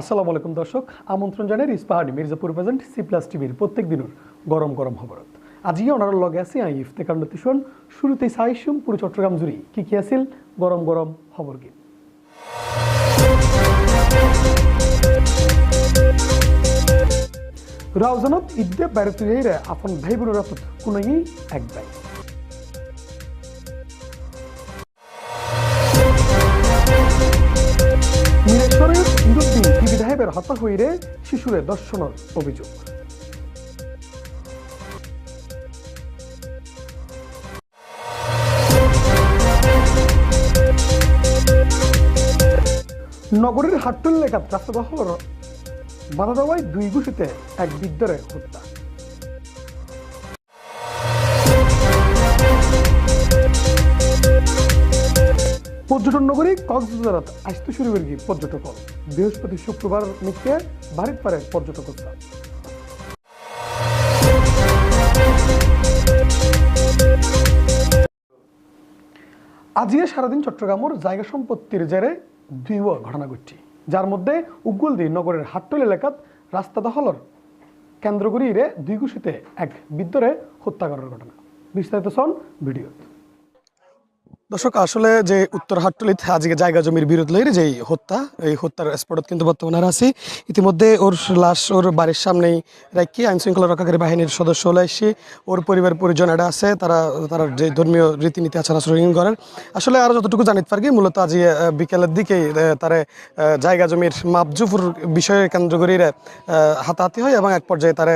আসসালামু আলাইকুম দর্শক, আমন্ত্রণ জানাই Ispahani Mirzapur present C plus টিভির প্রত্যেক দিনের গরম গরম খবরত। আজকে ওনার লগে আছি আই ইফতেকার নতিশন শুরুতেই সাইসুম পুরো চট্টগ্রাম জুড়ি কি কি আছিল, গরম গরম খবর কি? রাউজানত ঈদে বেড়াতে আপন ভাই বোনেরা কোনোই এক ভাই। হত্যা হইরে শিশুরে অভিযোগ। নগরীর হাট্টল এলাকাত রাস্তা বাধা দেওয়ায় দুই ঘুষিতে এক বিদ্যারে হত্যা। পর্যটন নগরী কক্সবাজারত আসতে শুরু করে কি পর্যটক। বৃহস্পতি শুক্রবার মিথ্যে বাড়ির পারে পর্যটক আজিয়ে সারাদিন চট্টগ্রামের জায়গা সম্পত্তির জেরে দুই ঘটনা ঘটছে। যার মধ্যে উগুলদি নগরের হাট্টল এলাকাত রাস্তা দখলর কেন্দ্র করিয়ে দুই ঘুষিতে এক বিদ্যরে হত্যা করার ঘটনা। বিস্তারিত সন ভিডিও দর্শক আসলে যে উত্তর হাট্টলিত আজকে জায়গা জমির বিরোধ লইরে যে হত্যা এই হত্যার স্পটত কিন্তু বর্তমানে আর আছি। ইতিমধ্যে ওর লাশ ওর বাড়ির সামনেই রাখি আইন শৃঙ্খলা রক্ষাকারী বাহিনীর সদস্য হলে এসে ওর পরিবার পরিজন এটা আছে তারা তারা যে ধর্মীয় রীতিনীতি আচার আচরণ করেন। আসলে আরও যতটুকু জানিতে পারি মূলত আজ বিকেলের দিকেই তারা জায়গা জমির মাপজুফুর বিষয়ে কেন্দ্র করে হাতাহাতি হয় এবং এক পর্যায়ে তারা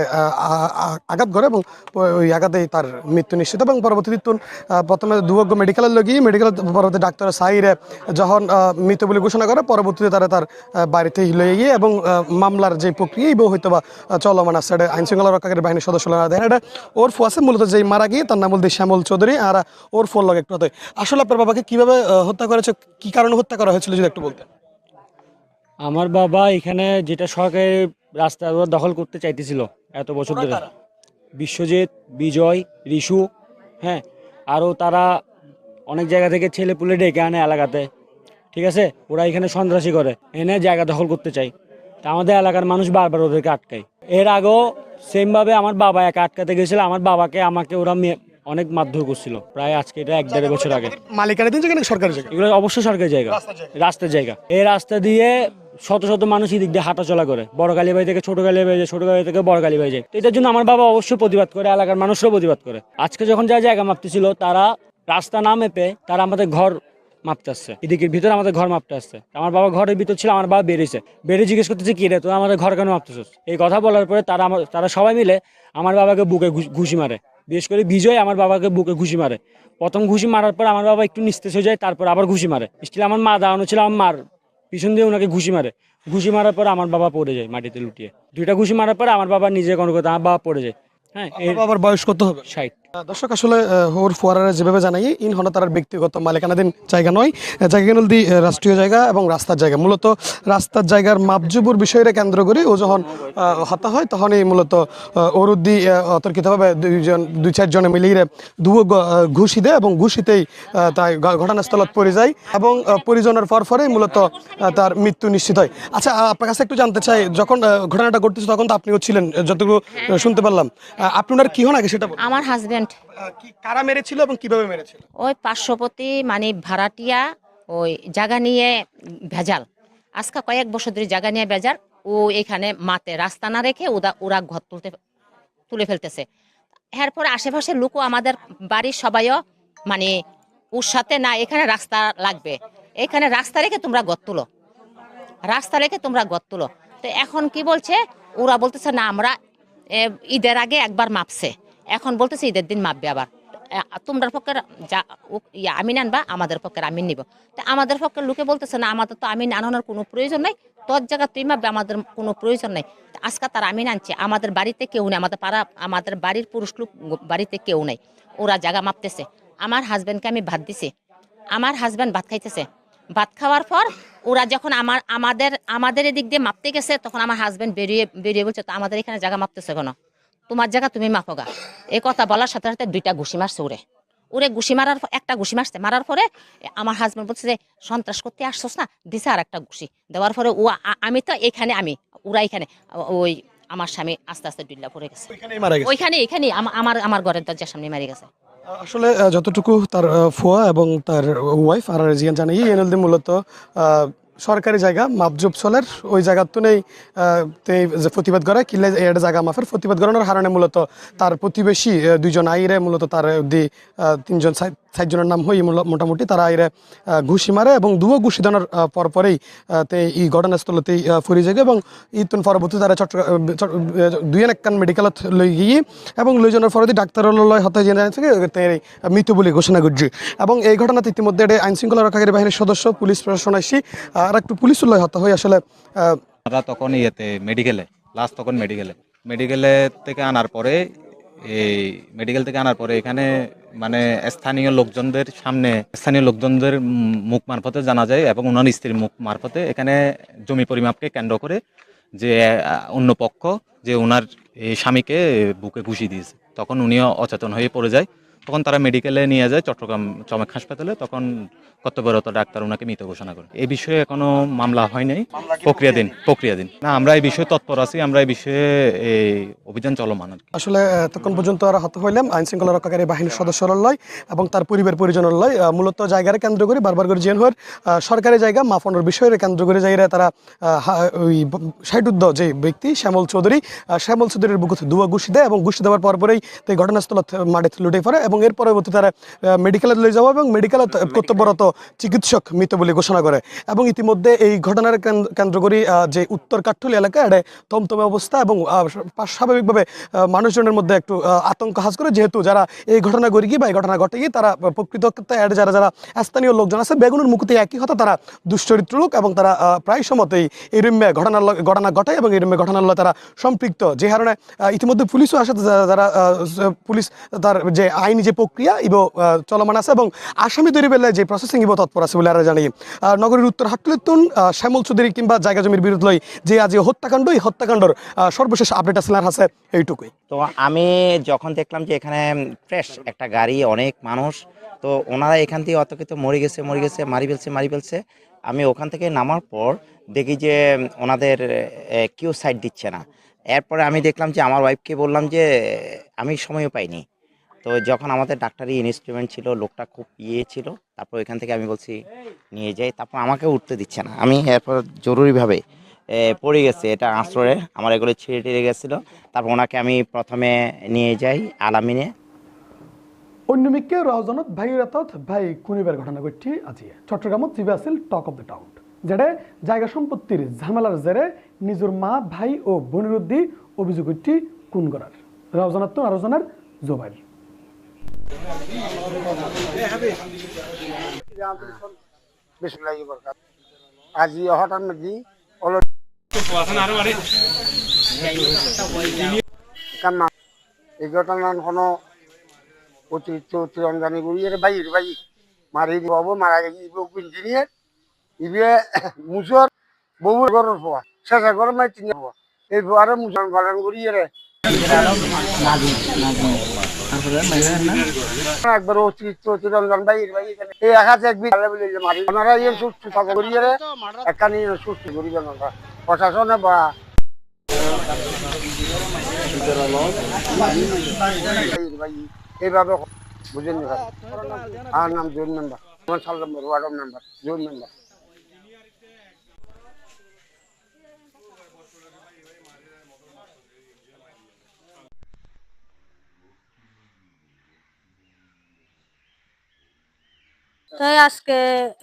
আঘাত করে এবং ওই আঘাতেই তার মৃত্যু নিশ্চিত। এবং পরবর্তীতে তুন, প্রথমে দুবগ্য মেডিকেলের লগি মেডিকেল পরবর্তী ডাক্তার সাইরে যখন মৃত বলে ঘোষণা করে পরবর্তীতে তারা তার বাড়িতে লয়ে গিয়ে এবং মামলার যে প্রক্রিয়া বউ হয়তো বা চলমান আছে। এটা আইন শৃঙ্খলা রক্ষাকারী বাহিনীর সদস্য দেখেন এটা ওর ফু আছে মূলত যে মারা গিয়ে তার নাম বলতে শ্যামল চৌধুরী আর ওর ফোন লগে একটু আসলে আপনার বাবাকে কীভাবে হত্যা করেছে কি কারণে হত্যা করা হয়েছিল যদি একটু বলতেন? আমার বাবা এখানে যেটা সরকারি রাস্তা দখল করতে চাইতেছিল এত বছর ধরে। বিশ্বজিৎ বিজয় রিশু হ্যাঁ আরও তারা অনেক জায়গা থেকে ছেলে পুলে ডেকে আনে এলাকাতে ঠিক আছে? ওরা এখানে সন্ত্রাসী করে এনে জায়গা দখল করতে চাই। তা আমাদের এলাকার মানুষ বারবার ওদেরকে আটকায়। এর আগেও সেমভাবে আমার বাবা একা আটকাতে গেছিল আমার বাবাকে আমাকে ওরা অনেক মারধর করছিল। প্রায় আজকে এটা এক দেড় বছর আগে। মালিকানা দিন সরকারি জায়গা? এগুলো অবশ্যই সরকারি জায়গা। রাস্তার জায়গা। এই রাস্তা দিয়ে শত শত মানুষ এদিক দিয়ে হাঁটাচলা করে। বড় কালীবাড়ি থেকে ছোট কালীবাড়ি যায় ছোট কালী থেকে বড় কালীবাড়ি যায়। তো এটার জন্য আমার বাবা অবশ্যই প্রতিবাদ করে এলাকার মানুষরাও প্রতিবাদ করে। আজকে যখন যা জায়গা মাপতেছিল তারা রাস্তা না মেপে তারা আমাদের ঘর মাপতে আসছে এদিকের ভিতরে আমাদের ঘর মাপতে আসছে আমার বাবা ঘরের ভিতর ছিল আমার বাবা বেরিয়েছে। বেরিয়ে জিজ্ঞেস করতেছে কি রে তুই আমাদের ঘর কেন মাপতেছিস? এই কথা বলার পরে তারা আমার তারা সবাই মিলে আমার বাবাকে বুকে ঘুষ- মারে। বিশেষ করে বিজয় আমার বাবাকে বুকে ঘুষি মারে। প্রথম ঘুষি মারার পর আমার বাবা একটু নিস্তেজ হয়ে যায় তারপর আবার ঘুষি মারে। স্টিল আমার মা দাঁড়ানো ছিল আমার মার পিছন দিয়ে ওনাকে ঘুষি মারে। ঘুষি মারার পর আমার বাবা পড়ে যায় মাটিতে লুটিয়ে। দুইটা ঘুষি মারার পর আমার বাবা নিজে কোনো কথা আমার বাবা পড়ে যায়। হ্যাঁ বাবার বয়স কত হবে? ষাট। দর্শক আসলে আহ, ওর ফোয়ারারে যেভাবে জানাই ইন হন তার ব্যক্তিগত মালিকানাধীন জায়গা নয়। জায়গা আহ, রাষ্ট্রীয় জায়গা এবং রাস্তার জায়গা। মূলত রাস্তার জায়গার মাপজুবুর বিষয়ে কেন্দ্র করে ও যখন হতা হয়। তখনই মূলত আহ, ওর উদ্দি অতর্কিতভাবে দুইজন দুই চারজনে মিলিয়ে আহ, ঘুষি দেয় এবং ঘুষিতেই তাই ঘটনাস্থলত পড়ে যায় এবং পরিজনের পর পরেই মূলত তার মৃত্যু নিশ্চিত হয়। আচ্ছা আপনার কাছে একটু জানতে চাই যখন ঘটনাটা ঘটতেছে তখন তো আপনিও ছিলেন যতটুকু শুনতে পারলাম। আপনার কি হন আগে সেটা আমার হাজবেন্ড আহ, কি কারা মেরেছিল এবং কীভাবে মেরেছিল? ওই পার্শ্ববর্তী মানে ভাড়াটিয়া ওই জায়গা নিয়ে ভেজাল। আজকে কয়েক বছর ধরে জায়গা নিয়ে ভেজাল ও এখানে মাতে রাস্তা না রেখে ওরা ওরা ঘর তুলতে তুলে ফেলতেছে। এরপরে আশেপাশের লোকও আমাদের বাড়ির সবাইও মানে ওর সাথে না এখানে রাস্তা লাগবে। এখানে রাস্তা রেখে তোমরা ঘর তুলো। রাস্তা রেখে তোমরা ঘর তুলো। তো এখন কি বলছে? ওরা বলতেছে না আমরা ঈদের আগে একবার মাপছে। এখন বলতেছে ঈদের দিন মাপবে আবার। তোমরা পক্ষের যা ইয়া, আমিন আনবা, আমাদের পক্ষের আমিন নিব। তো আমাদের পক্ষের লোকে বলতেছে, না, আমাদের তো আমিন আনানোর কোনো প্রয়োজন নাই। তোর জায়গা তুই মাপবে, আমাদের কোনো প্রয়োজন নাই। আজকে তার আমিন আনছে, আমাদের বাড়িতে কেউ নেই, আমাদের পাড়া, আমাদের বাড়ির পুরুষ লোক বাড়িতে কেউ নেই। ওরা জায়গা মাপতেছে। আমার হাজব্যান্ডকে আমি ভাত দিছি। আমার হাজব্যান্ড ভাত খাইতেছে। ভাত খাওয়ার পর ওরা যখন আমার, আমাদের আমাদের এদিক দিয়ে মাপতে গেছে, তখন আমার হাজব্যান্ড বেরিয়ে বেরিয়ে বলছে, তো আমাদের এখানে জায়গা মাপতেছে কেন? তোমার জায়গা তুমি মাপোগা এই কথা বলার সাথে সাথে দুইটা ঘুষি মারছে ওরে ওরে ঘুষি মারার একটা ঘুষি মারছে মারার পরে আমার হাজবেন্ড বলছে যে সন্ত্রাস করতে আসছস না? দিছে আর একটা ঘুষি। দেওয়ার পরে ও আমি তো এখানে আমি ওরা এখানে। ওই আমার স্বামী আস্তে আস্তে ডুল্লা পড়ে গেছে। ওইখানে এখানে আমার আমার ঘরের দরজার সামনে মারি গেছে। আসলে যতটুকু তার ফুয়া এবং তার ওয়াইফ আর জিয়ান জানে এনএলডি মূলত সরকারি জায়গা মাপজুব চলের, ওই জায়গার তো নেই যে প্রতিবাদ করে কিলে এটা জায়গা মাফের প্রতিবাদ করানোর কারণে মূলত তার প্রতিবেশী দুইজন আইরে মূলত তার দি তিনজন চারজনের নাম হই মোটামুটি তারা আহ, ঘুষি মারে এবং দুও ঘুষি দেওয়ার পরপরেই তে এই ঘটনাস্থলতেই ফুরি যায় এবং ইতুন পরবর্তী তারা চট্টগ্রাম দুই একখান মেডিকেলত লই গিয়ে এবং লই যাওয়ার পরে ডাক্তারলৈ হতে জেনে জানছে তে মৃত বলে ঘোষণা করছে। এবং এই ঘটনাতে ইতিমধ্যে আইন শৃঙ্খলা রক্ষাকারী বাহিনীর সদস্য পুলিশ প্রশাসন আসি আর একটু পুলিশ লয় হতা হয়ে আসলে তখন ইয়েতে মেডিকেলে লাস্ট তখন মেডিকেলে মেডিকেলে থেকে আনার পরে এই মেডিকেল থেকে আনার পরে এখানে মানে স্থানীয় লোকজনদের সামনে, স্থানীয় লোকজনদের মুখ মারফতে জানা যায় এবং ওনার স্ত্রীর মুখ মারফতে এখানে জমি পরিমাপকে কেন্দ্র করে যে অন্য পক্ষ যে ওনার স্বামীকে বুকে ঘুষি দিয়েছে। তখন উনিও অচেতন হয়ে পড়ে যায়। তখন তারা মেডিকেলে নিয়ে যায় চট্টগ্রাম চমেক হাসপাতালে তখন কর্তব্যরত ডাক্তার ওনাকে মৃত ঘোষণা করে। এই বিষয়ে এখনও মামলা হয় নাই প্রক্রিয়াধীন প্রক্রিয়াধীন না আমরা এই বিষয়ে তৎপর আছি আমরা এই বিষয়ে এই অভিযান চলমান আসলে তখন পর্যন্ত আর হত হইলাম আইন শৃঙ্খলা রক্ষাকারী বাহিনীর সদস্যর লয় এবং তার পরিবার পরিজনের লয় মূলত জায়গার কেন্দ্র করে বারবার করে জিয়ান হওয়ার সরকারি জায়গা মাফনের বিষয়ের কেন্দ্র করে যাইরা তারা ওই সাইডুদ্দ যে ব্যক্তি শ্যামল চৌধুরী শ্যামল চৌধুরীর বুকুতে দুয়া ঘুষি দেয় এবং ঘুষি দেওয়ার পরপরেই তো এই ঘটনাস্থল মাঠে লুটে পড়ে এবং এর পরবর্তী তারা মেডিকেলে লয়ে যাওয়া এবং মেডিকেলে কর্তব্যরত চিকিৎসক মৃত বলে ঘোষণা করে। এবং ইতিমধ্যে এই ঘটনার কেন্দ্র- করে যে উত্তর কাঠুলি এলাকা এটা থমথমে অবস্থা এবং স্বাভাবিকভাবে মানুষজনের মধ্যে একটু আতঙ্ক হাস করে। যেহেতু যারা এই ঘটনা ঘটে গিয়ে বা এই ঘটনা ঘটে গিয়ে তারা প্রকৃত এর যারা যারা স্থানীয় লোকজন আছে বেগুনের মুখতে একই কথা তারা দুশ্চরিত্র লোক এবং তারা প্রায় সময়তেই এই রুমে ঘটনার ঘটনা ঘটে এবং এই রুমে ঘটনার তারা সম্পৃক্ত। যে কারণে ইতিমধ্যে পুলিশও আসে যারা পুলিশ তার যে আইনি যে প্রক্রিয়া ইবো চলমান আছে এবং আসামি তৈরি বেলায় যে প্রসেসিং ইবো তৎপর আছে বলে আমরা জানি। নগরীর উত্তর হাটলিতুন শ্যামল চৌধুরী কিংবা জায়গা জমির বিরুদ্ধে লই যে আজ হত্যাকাণ্ড, এই হত্যাকাণ্ডর সর্বশেষ আপডেট আসলে আছে এইটুকুই। তো আমি যখন দেখলাম যে এখানে ফ্রেশ একটা গাড়ি, অনেক মানুষ, তো ওনারা এখান থেকে অতকিত মরে গেছে মরে গেছে, মারি ফেলছে মারি ফেলছে। আমি ওখান থেকে নামার পর দেখি যে ওনাদের কেউ সাইড দিচ্ছে না। এরপরে আমি দেখলাম যে আমার ওয়াইফকে বললাম যে, আমি সময়ও পাইনি। তো যখন আমাদের ডাক্তারি ইনস্ট্রুমেন্ট ছিল, লোকটা খুব ইয়ে ছিল, তারপর এখান থেকে আমি বলছি, নিয়ে যাই। তারপর আমাকে উঠতে দিচ্ছে না। আমি এরপর জরুরিভাবে পড়ে গেছে এটা আশ্রয়ে। আমার এগুলো ছিঁড়ে টিড়ে গেছিল। তারপর ওনাকে আমি প্রথমে নিয়ে যাই আলামিনে। অন্যমিককে রাজনত ভাই রাতত ভাই কুনিবার ঘটনা ঘটছি আজি। চট্টগ্রামত জিবে আছিল টক অফ দ্য টাউন। যেটা জায়গা সম্পত্তির ঝামেলার জেরে নিজের মা, ভাই ও বোনের উদ্দি অভিযোগ করছি খুন করার। রাজনাত তো আরোজনার বরকাত আজি অহটার কান্না এই ঘটনা কোনো অতিরিক্ত তিরঞ্জানি গুড়িয়ে বাইর বাই মারি দিব মারা গেছি ইঞ্জিনিয়ার ইবে মুসর বউর ঘরের পোয়া শেষের ঘর মাই তিন পোয়া এই পোয়ারে মুসল পালন করিয়ে রে ইয়ে সুস্থ প্রশাসনে বা এইভাবে বুঝেন আমার নাম জোন মেম্বার আমার সাল number ward number zone member তাই আজকে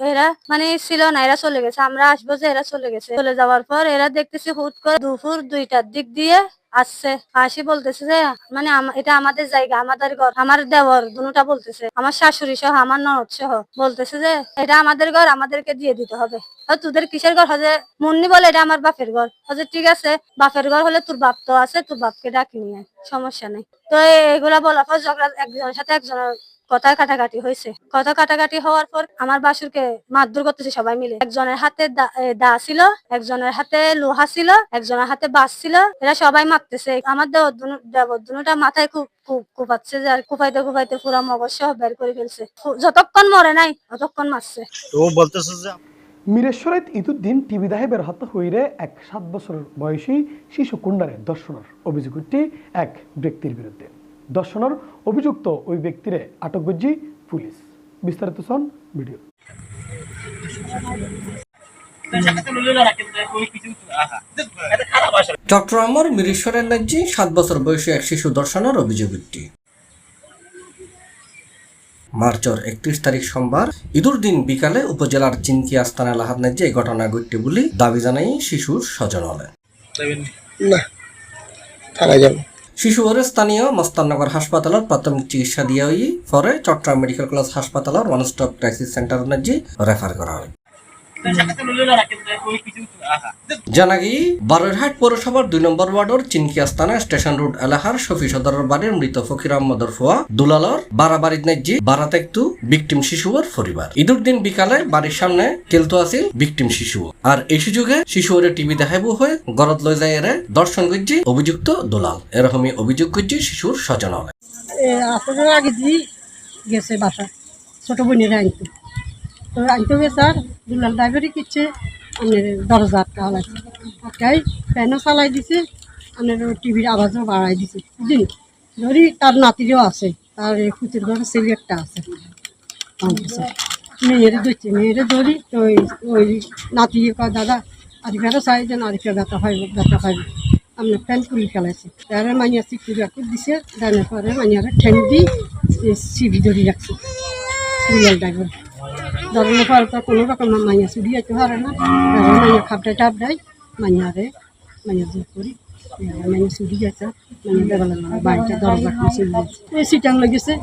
এরা মানে ছিল না, এরা চলে গেছে। আমরা আসব যে এরা চলে গেছে। চলে যাওয়ার পর এরা দেখতেছি হুট করে দুপুর দুইটার দিক দিয়ে আসছে। আসি বলতেছে যে মানে এটা আমাদের জায়গা, আমাদের ঘর, আমার দেওয়ার দুটা বলতেছে। আমার শাশুড়ি সহ, আমার ননদ সহ বলতেছে যে, এটা আমাদের ঘর, আমাদেরকে দিয়ে দিতে হবে। তোদের কিসের ঘর? হজে মুন্নি বলে এটা আমার বাপের ঘর। হজে ঠিক আছে, বাপের ঘর হলে তোর বাপ তো আছে, তোর বাপকে ডাকি নিয়ে সমস্যা নেই। তো এগুলা বলার পর ঝগড়া, একজনের সাথে একজনের কথা কাটাকাটি হয়েছে। কথা কাটাকাটি হওয়ার পর আমার বাসুরকে মারধর করতেছে সবাই মিলে। একজনের হাতে দা ছিল একজনের হাতে লোহা ছিল একজনের হাতে বাস ছিল এরা সবাই মারতেছে। আমার দেবর দুটা মাথায় খুব খুব কুপাচ্ছে যে আর কুপাইতে কুপাইতে পুরো মগজ সহ বের করে ফেলছে। যতক্ষণ মরে নাই ততক্ষণ মারছে। মিরেশ্বরাইত ইতুদ্দিন টিভি দাহে বের হত্যা হইরে এক সাত বছর বয়সী শিশু কুণ্ডারে দর্শনের অভিযোগটি এক ব্যক্তির বিরুদ্ধে। দর্শনের অভিযুক্ত ওই ব্যক্তিরে আটক গজ্জি পুলিশ। বিস্তারিত শোন ভিডিও। চট্টগ্রামের মিরেশ্বরের নাজ্জি সাত বছর বয়সী এক শিশু দর্শনের অভিযোগ একটি মার্চের একত্রিশ তারিখ সোমবার ঈদুর দিন বিকালে উপজেলার চিনকি আস্তানা লাহাদ নাজ্জি এই ঘটনা ঘটতে বলে দাবি জানাই শিশুর স্বজনলে শিশু ওরে স্থানীয় মস্তানগর হাসপাতালের প্রাথমিক চিকিৎসা দিয়ে পরে চট্টগ্রাম মেডিকেল কলেজ হাসপাতালের one stop crisis centre refer করা হয়। জানা গিয়ে বারোরহাট পৌরসভার দুই নম্বর ওয়ার্ডের চিনকি আস্তানা স্টেশন রোড এলাকার শফি সদরের বাড়ির মৃত ফকির আহমদর ফুয়া দুলালর বারাবাড়ির বারাতেকতু বিকটিম শিশুর পরিবার। ঈদুর দিন বিকালে বাড়ির সামনে খেলতো আছিল বিকটিম শিশু আর এই সুযোগে শিশুরে টিভি দেখাইব হয়ে গরত লই যায় এরে দর্শন করছি অভিযুক্ত দুলাল। এরকমই অভিযোগ করছি শিশুর স্বজনলে আসলে আগে গেছে বাসা ছোট বোনের আনতে তো আনতে গেছে আর দুলাল ড্রাইভারই কিচ্ছে। আপনার দরজা আটকা হলাইছে আটকাই ফ্যানও চালাই দিছে আপনার টিভির আওয়াজও বাড়াই দিছে। বুঝলি ধরি তার নাতিরও আছে, তার কুচির ঘরে ছেলে একটা আছে। মেয়েরে ধরছে, মেয়েরে ধরি তো ওই- নাতি কয়, দাদা আরিফারও চাই যেন আরিফা ব্যথা হয় ব্যথা হয়। আমরা ফ্যান খুলে ফেলাইছি। তারে মানিয়া চিকুরি রাখতে দিছে ডানের পরে মানিয়ারে ঠেং দি সিবি ধরে রাখছে। Serial driver. কোনো রকম মাইয়া চুরি যেতে পারে না। মাইয়া টাপটাই মাইয়ারে মাইয়া জোর করি। মাইয়া গেছে মাইয়া বাড়িতে দরজা এই সিটাং লেগেছে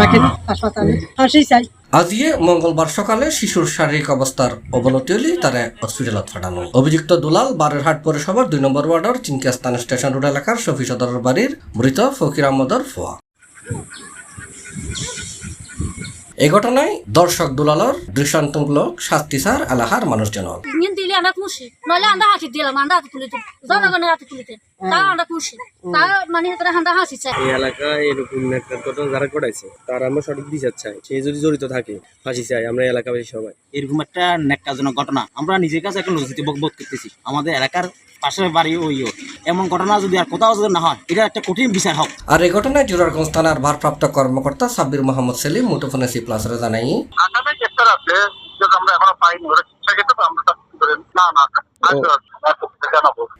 রাখেন হাসপাতালে। হাসি চাই। আজিয়ে মঙ্গলবার সকালে শিশুর শারীরিক অবস্থার অবনতি হলে তারা হসপিটালত পাঠানো অভিযুক্ত দুলাল বারেরহাট পৌরসভার দুই নম্বর ওয়ার্ডের চিনকিয়াস্তান স্টেশন রোড এলাকার শফি সদরের বাড়ির মৃত ফকির আহমদর ফোয়া। এই ঘটনায় দর্শক দুলালর দৃষ্টান্তমূলক শাস্তি স্যার আলাহার মানুষজন দিলে আমরা খুশি নইলে আমরা হাতে দিলাম আমরা হাতে তুলিতে, জনগণের হাতে তুলিতে। তা আমরা খুশি। তা মানে তারা আমরা হাসি চাই এই এলাকায় এরকম একটা ঘটনা যারা ঘটাইছে তার আমরা সঠিক বিচার চাই। সে যদি জড়িত থাকে ফাঁসি চাই আমরা এলাকাবাসী সবাই। এরকম একটা ন্যাক্কাজনক ঘটনা। আমরা নিজের কাছে একটা লজিতে বোধ করতেছি। আমাদের এলাকার পাশের বাড়ি ওইও এমন ঘটনা যদি আর কোথাও যদি না হয় এটা একটা কঠিন বিচার হোক। আর এই ঘটনায় জোরারগঞ্জ থানার ভারপ্রাপ্ত কর্মকর্তা সাব্বির মোহাম্মদ সেলিম মুঠোফোনে সি প্লাসরে জানাই। গ্রেপ্তার আছে আমরা এখনও পাইনি। ওরা শিক্ষা আমরা না না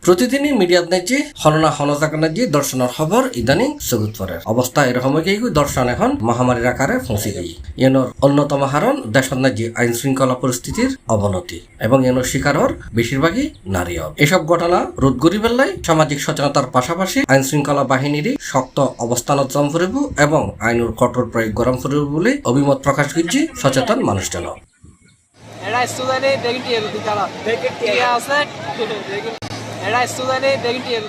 প্রতিদিনই মিডিয়াত নাজি হননা হনজাক নাজি দর্শনের খবর ইদানিং সগুত পরের অবস্থা এরকম দর্শন এখন মহামারীর আকারে পৌঁছে গই। এনর অন্যতম হারণ দেশত নাজি আইন শৃঙ্খলা পরিস্থিতির অবনতি এবং এনর শিকারর বেশিরভাগই নারী হব। এসব ঘটনা রোধ করি বেলায় সামাজিক সচেতনতার পাশাপাশি আইন শৃঙ্খলা বাহিনীরই শক্ত অবস্থানত জম ফুরিব এবং আইনের কঠোর প্রয়োগ গরম ফুরিব বলে অভিমত প্রকাশ করছি সচেতন মানুষজন দিতে তারা টিয়ে আছে? এটা স্টুডেন্টে দেখি টিয়ে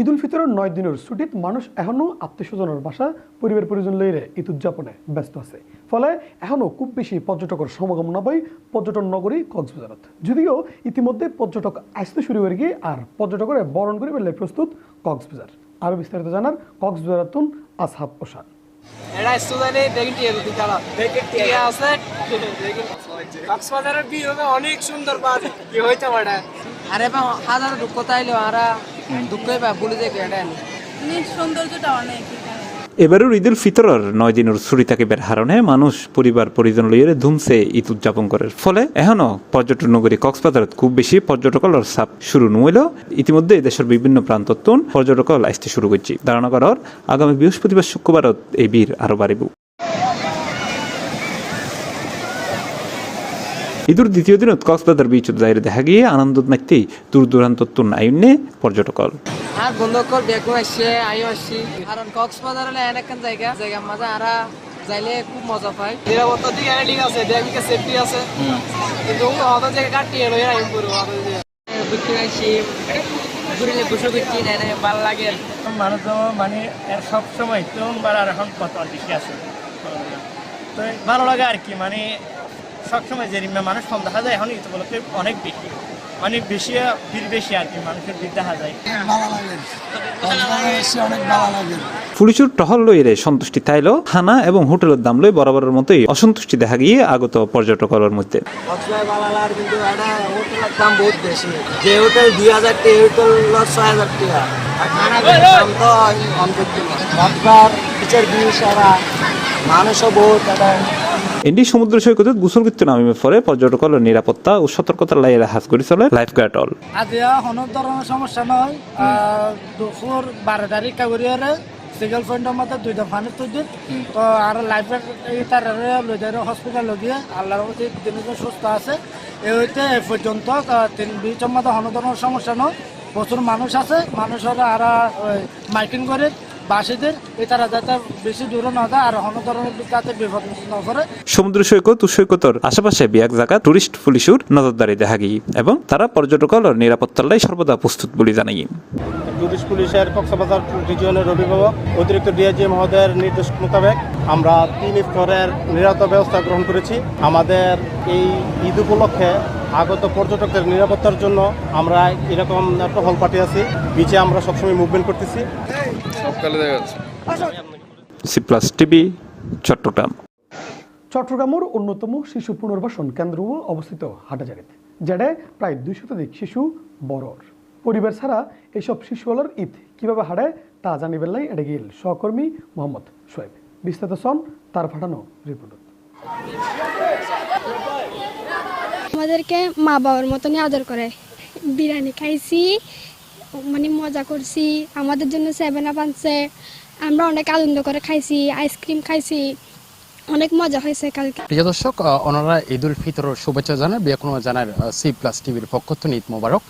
ঈদ উল ফিতরের নয় দিনের ছুটিত মানুষ এখনও আত্মীয় স্বজনের বাসা পরিবার পরিজন লইরে ঈদ উদযাপনে ব্যস্ত আছে। ফলে এখনও খুব বেশি পর্যটকের সমাগম নবই পর্যটন নগরী কক্সবাজারত। যদিও ইতিমধ্যে পর্যটক আসতে শুরু করে গিয়ে আর পর্যটকরে বরণ করে বেলে প্রস্তুত কক্সবাজার। আরও বিস্তারিত জানার কক্সবাজারতুন আসহাব ওসান এটা স্টুডেন্টে দেখি টিয়ে দিতে তারা টিয়ে। আছে। কক্সবাজারের ভিউ অনেক সুন্দর পাস কি হইতে পারে আরে বা হাজার দুঃখ তাইলো আরা দুঃখই বা ভুলে যাই কেডেন সৌন্দর্যটা অনেক। এবারের ঈদুল ফিতরের নয় দিনের ছুটি থাকিবার হারণে মানুষ, পরিবার, পরিজন লইয়ে ধুমসে ঈদ উদযাপন করে ফলে এখনও পর্যটন নগরী কক্সবাজারত খুব বেশি পর্যটক চাপ শুরু নইল। ইতিমধ্যে দেশের বিভিন্ন প্রান্তত্বন পর্যটকল আসতে শুরু করছি। ধারণা করার আগামী বৃহস্পতিবার শুক্রবারত এই বীর আরও বাড়িব। ঈদুর দ্বিতীয় দিনত কক্সবাজার বিচ যাইরে দেখা গিয়ে আনন্দ মাইতেই দূর দূরান্ত আইনে পর্যটকল আর বন্ধুকল দেখো আসছে আমিও আসছি। কারণ কক্সবাজার হলে এলাকান জায়গা? জায়গার মাঝে আরা যাইলে খুব মজা পাই নিরাপত্তার দিকে ঠিক আছে দেখি সেফটি আছে। কিন্তু আমাদের জায়গা কাটিয়ে রয়ে আইন পুরো ঘুরতে আসি ঘুরিলে বসে ঘুরছি না ভালো লাগে। মানুষ মানে সব সময় তো আর এখন কত বেশি আছে। তো ভালো লাগে আর কি মানে সবসময় যে মানুষ কম দেখা যায় এখন ঈদ উপলক্ষে অনেক বেশি। মানে বেশি ভিড় বেশি আর কি মানুষের ভিড় দেখা যায়। পুলিশের টহল লইরে সন্তুষ্টি তাইলেও থানা এবং হোটেলের দাম লই বরাবরের মতোই অসন্তুষ্টি দেখা গিয়ে আগত পর্যটকের মধ্যে। কিন্তু হোটেলের দাম বহুত বেশি। যে হোটেল দুই হাজার টাকা হোটেল ছয় হাজার টাকা মানুষও বহুত একটা এন্ডি সমুদ্র সৈকতে গোসল করতে নামিবে পরে পর্যটকের নিরাপত্তা ও সতর্কতার লাইরে হাজ করে চলে লাইফ গার্ড অল আজিয়া কোনো ধরনের সমস্যা নয় দুপুর বারো তারিখ কাগরিয়ারে সিঙ্গেল পয়েন্টের মধ্যে দুইটা ফানি তুই তো আর লাইফের এই তার লইদারে হসপিটাল লগিয়ে আল্লাহর প্রতি দিনকে সুস্থ আছে এই হইতে এ পর্যন্ত তিন বিচের মধ্যে কোনো ধরনের সমস্যা নয়। প্রচুর মানুষ আছে, মানুষের আর মাইকিং করে বাসীদের তারা যাতে বেশি দূরে না যায় আর কোনো ধরনের যাতে বিপদ না করে সমুদ্র সৈকত ও সৈকতর আশেপাশে বিয়াক জায়গা টুরিস্ট পুলিশের নজরদারি দেখা গিয়ে এবং তারা পর্যটকের নিরাপত্তার লাই সর্বদা প্রস্তুত বলে জানাই। টুরিস্ট পুলিশের কক্সবাজার রিজিয়নের অভিভাবক অতিরিক্ত ডিআইজি মহোদয়ের নির্দেশ মোতাবেক আমরা তিন স্তরের নিরাপত্তা ব্যবস্থা গ্রহণ করেছি। আমাদের এই ঈদ উপলক্ষে আগত পর্যটকদের নিরাপত্তার জন্য আমরা এরকম টহল পার্টি আছি। বিচে আমরা সবসময় মুভমেন্ট করতেছি। সি প্লাস টিভি চট্টগ্রাম চট্টগ্রামের অন্যতম শিশু পুনর্বাসন কেন্দ্র অবস্থিত হাটাজারিতে যেটা প্রায় দুই শতাধিক শিশু বড়র। পরিবার ছাড়া এইসব শিশুগুলোর ঈদ কীভাবে হারায় তা জানিবেন লাই এটা গিল সহকর্মী মোহাম্মদ সোয়েব বিস্তারিত সন তার পাঠানো রিপোর্ট। আমাদেরকে মা বাবার মতনই আদর করে। বিরিয়ানি খাইছি মানে মজা করছি। আমাদের জন্য সেভেন আপ আনছে। আমরা অনেক আনন্দ করে খাইছি আইসক্রিম খাইছি। অনেক মজা হয়েছে কালকে। প্রিয় দর্শক ওনারা ঈদ উল ফিতরের শুভেচ্ছা জানায়। বিয়াকুন জানার সি প্লাস টিভির পক্ষ থেকে ঈদ মোবারক।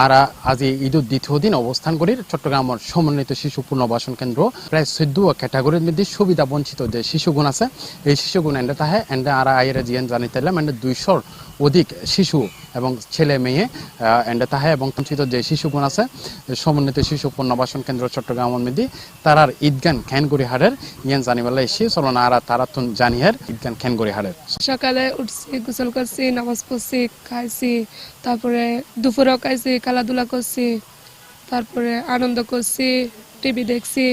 আর আজ এই ঈদুর দ্বিতীয় দিন অবস্থান করি চট্টগ্রামের সমন্বিত শিশু পুনর্বাসন কেন্দ্র। প্রায় চোদ্দ ক্যাটাগরির মধ্যে সুবিধা বঞ্চিত যে শিশুগুণ আছে, এই শিশুগুণ এন্ডে তাহে, এন্ডে আর আইয়ের জিয়ান জানিতে এলাম এন্ডে দুইশোর অধিক শিশু এবং ছেলে মেয়ে এন্ডে তাহে এবং বঞ্চিত যে শিশুগুণ আছে, সমন্বিত শিশু পুনর্বাসন কেন্দ্র চট্টগ্রামের মধ্যে, তারার ঈদগান খ্যানগুড়ি হারের ইয়ান জানিবেলা এসে চলো না আর তারা তুন জানিয়ার ঈদগান খেনগড়ি হারের সকালে উঠছি, গোসল করছি, নামাজ পড়ছি, খাইছি, তারপরে দুপুরেও খাইছি, খেলাধুলা করছি, তারপরে আনন্দ করছি, টিভি দেখছি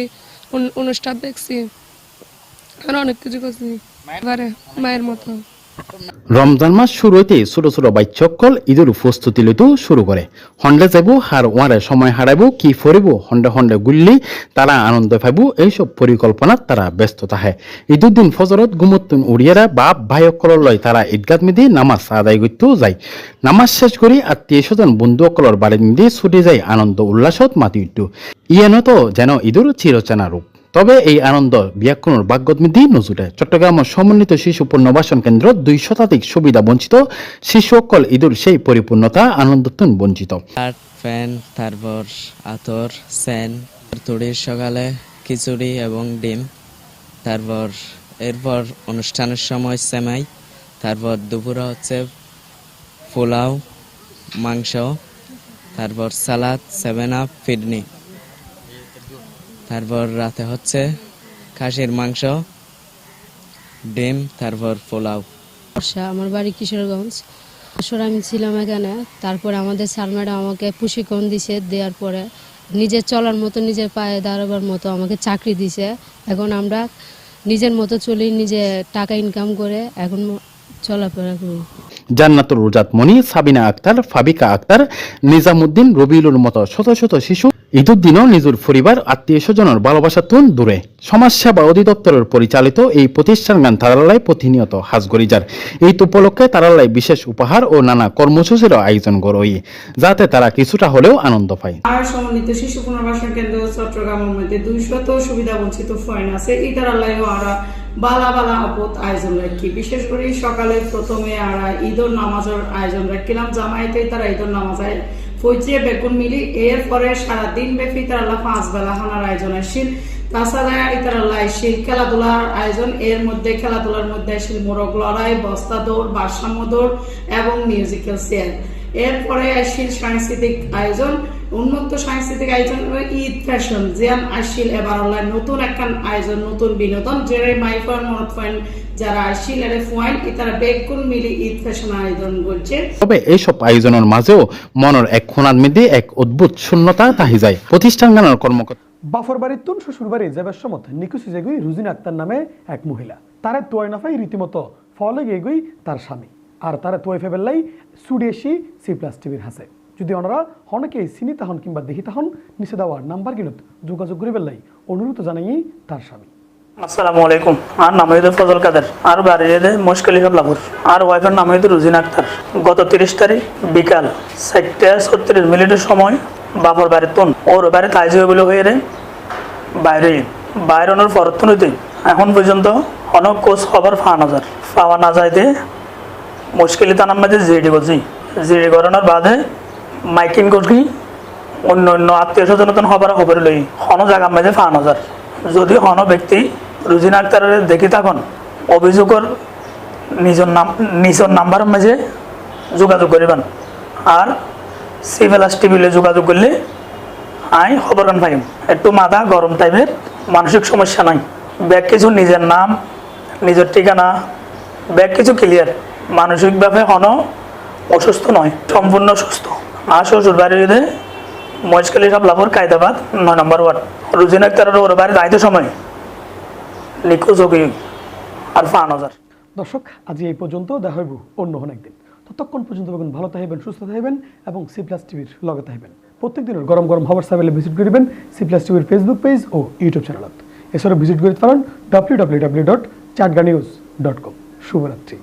অনুষ্ঠান দেখছি, আর অনেক কিছু করছি। এবারে মায়ের মতো। রমজান মাস শুরু হইতে ছোট ছোট বাচ্চকল ঈদের প্রস্তুতি লইতেও শুরু করে। হন্ডে যাব হার ওয়ারে সময় হারাইব, কি ফরিব, হন্ডে হন্ডে গুললি, তারা আনন্দ পাইব, এইসব পরিকল্পনাত তারা ব্যস্ত থাকে ঈদের দিন ফজরত গুমত্তুন উড়িয়ারা, বাপ ভাইসকলর লয় তারা ঈদগাত মিদি নামাজ আদায় করতেও যায়। নামাজ শেষ করে আত্মীয় স্বজন বন্ধুসকলর বাড়ির মিদি ছুটি যায় আনন্দ, উল্লাসত মাতি উঠত ইয়ানো তো যেন ঈদের চিরচেনা রূপ তবে এই আনন্দ ব্যাকুণর বাগ্যদমিদি নজুরে চট্টগ্রামের সমন্বিত শিশু পুনর্বাসন কেন্দ্র দুই শতাধিক সুবিধা বঞ্চিত। শিশু অকল ঈদুর সেই পরিপূর্ণতা আনন্দতুন বঞ্চিত। প্যান্ট তারপর আতর স্যান তুড়ির সকালে খিচুড়ি এবং ডিম তারপর এরপর অনুষ্ঠানের সময় সেমাই তারপর দুপুরে হচ্ছে পোলাও, মাংস তারপর সালাদ, সেভেন আপ ফিডনি তারপর রাতে হচ্ছে খাসির মাংস ডিম তারপর পোলাও। বর্ষা আমার বাড়ি কিশোরগঞ্জ। বছর আমি ছিলাম এখানে। তারপরে আমাদের স্যার ম্যাডাম আমাকে প্রশিক্ষণ দিছে দেওয়ার পরে নিজের চলার মতো নিজের পায়ে দাঁড়াবার মতো আমাকে চাকরি দিছে। এখন আমরা নিজের মতো চলি নিজে টাকা ইনকাম করে এখন চলাফেরা করি। জান্নাতুর রুজাত মনি সাবিনা আক্তার ফাবিকা আক্তার নিজামুদ্দিন রবিউলের মতো শত শত শিশু ঈদের দিনও নিজের পরিবার, আত্মীয় স্বজনের ভালোবাসা তুন দূরে। সমাজসেবা অধিদপ্তরের পরিচালিত এই প্রতিষ্ঠান গান তারাল্লায় প্রতিনিয়ত হাজগরিজার। এই উপলক্ষে তারাল্লায় বিশেষ উপহার ও নানা কর্মসূচির আয়োজন করই যাতে তারা কিছুটা হলেও আনন্দ পায়। আর সমন্বিত শিশু পুনর্বাসন কেন্দ্র চট্টগ্রামের মধ্যে দুইশত সুবিধা বঞ্চিত ফয়েন আছে। আল্লাহ আরা বালা বালা আপদ আয়োজন রাখি। বিশেষ করে সকালে প্রথমে আরা ঈদর নামাজের আয়োজন রাখিলাম। জামাইতে তারা ঈদর নামাজ ফৈচিয়ে বেগুন মিলি এর পরে সারা দিন ব্যাপী তার আল্লাহ পাঁচ বেলা হানার আয়োজন আসছিল তাছাড়া ইতার আল্লাহ আসছিল খেলাধুলার আয়োজন। এর মধ্যে খেলাধুলার মধ্যে আসছিল মোরগ লড়াই, বস্তা দৌড়, ভারসাম্য দৌড় এবং মিউজিক্যাল সেল এরপরে আসছিল সাংস্কৃতিক আয়োজন। উন্মুক্ত সাংস্কৃতিক আয়োজন ঈদ ফ্যাশন জিয়ান আসিল এবার হলো নতুন একখান আয়োজন নতুন বিনোদন যেটা মাইফার মনত পয়েন্ট যারা আসিল এর পয়েন্ট তারা বেগুন মিলি ঈদ ফ্যাশন আয়োজন করছে। তবে এইসব আয়োজনের মাঝেও মনের এক খুনার মধ্যে এক অদ্ভুত শূন্যতা তাহি যায়। প্রতিষ্ঠানগানের কর্মকর্তা বাফর বাড়ির তুন শ্বশুর বাড়ি যাবার সমত নিকুচি যেগুই রুজিন আক্তার নামে এক মহিলা। তারে তোয় নাফাই রীতিমতো ফলে গেগুই তার স্বামী। আর তারা তোয় ফেবেল্লাই সুডেশি সি প্লাস টিভির হাসে। যদি ওনারা হনকে চিনি তাহন কিংবা দেখি তাহন নিচে দেওয়ার নাম্বার গিনত যোগাযোগ করে বেল্লাই অনুরোধ জানাই তার স্বামী। আসসালামু আলাইকুম। আর নাম হইতে ফজল কাদের? আর বাড়ি যেতে মুশকিল লাগুর। আর ওয়াইফের নাম হইতে রুজিন আক্তার। গত তিরিশ তারিখ বিকাল চারটা ছত্রিশ মিনিটের সময় বাপর বাড়ির তুন। ওর বাড়ি তাইজ হয়ে বলে হয়ে রে বাইরে। বাইরনের ফরত হইতে। এখন পর্যন্ত অনেক কোচ খবর পাওয়া না যায়। পাওয়া না যাইতে মুশকিল তার মাঝে জিডি করছি জিডি করানোর বাদে মাইকিং করি অন্য অন্য আত্মীয় স্বজনতন হবার খবর লই, হন জায়গার মাঝে পাওয়া না যায় যদি হন ব্যক্তি, রুজিন আক্তারের দেখি থাকুন অভিযোগের নিজের নাম, নিজের নাম্বারের মাঝে যোগাযোগ করিবেন। আর সিভিলাস টিভিলে যোগাযোগ করলে আই খবর কান পাইম। একটু মাথা গরম টাইপের মানসিক সমস্যা নাই। ব্যাগ কিছু নিজের নাম, নিজের ঠিকানা, ব্যাগ কিছু ক্লিয়ার মানসিকভাবে হন অসুস্থ নয়, সম্পূর্ণ সুস্থ। আর শ্বশুর বাড়িতে মজকালি সব লাভর কায়দাবাদ, নয় নম্বর ওয়ার্ড। রুজিন আক্তারের ওর বাড়ি যাইতে সময় নিখোঁজ হবি আর পাঁচ হাজার। দর্শক, আজ এই পর্যন্ত দেখা হইব অন্য হন একদিন। ততক্ষণ পর্যন্ত বেগুন ভালো থাকবেন, সুস্থ থাকবেন এবং সি প্লাস টিভির লগে থাকবেন। প্রত্যেক দিনের গরম গরম খবর সাইবেলে ভিজিট করিবেন সি প্লাস টিভির ফেসবুক পেজ ও ইউটিউব চ্যানেলত এছাড়াও ভিজিট করতে পারেন W W W dot Chatga news dot com শুভরাত্রি।